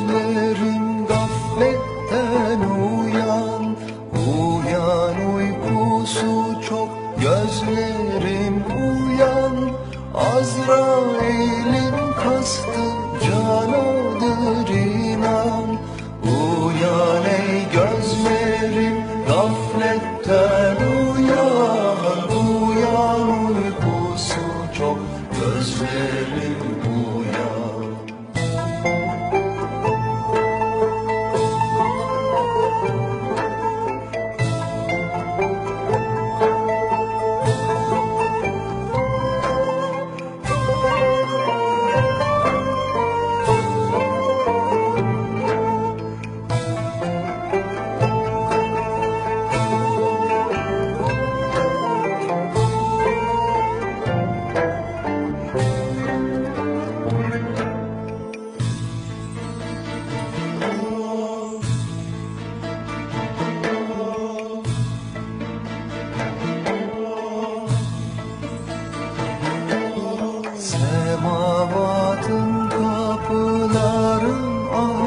gözlerim gafletten uyan Uyan uykusu çok gözlerim uyan. Azrail'in kastı canadır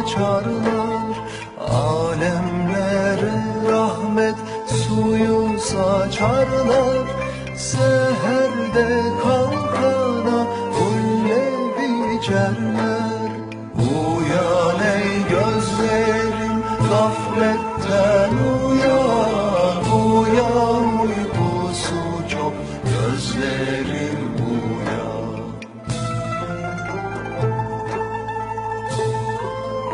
açarlar Alemlere rahmet suyu saçarlar. Seherde kalkana ulle biçerler. Uyan ey gözlerim gafletten uyan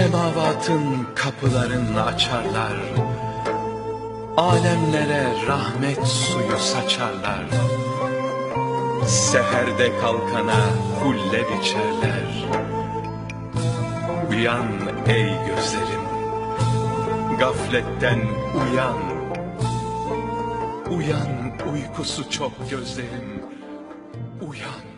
Semavatın kapılarını açarlar. Alemlere rahmet suyu saçarlar. Seherde kalkana hulle biçerler. Uyan ey gözlerim. Gafletten uyan. Uyan uykusu çok gözlerim. Uyan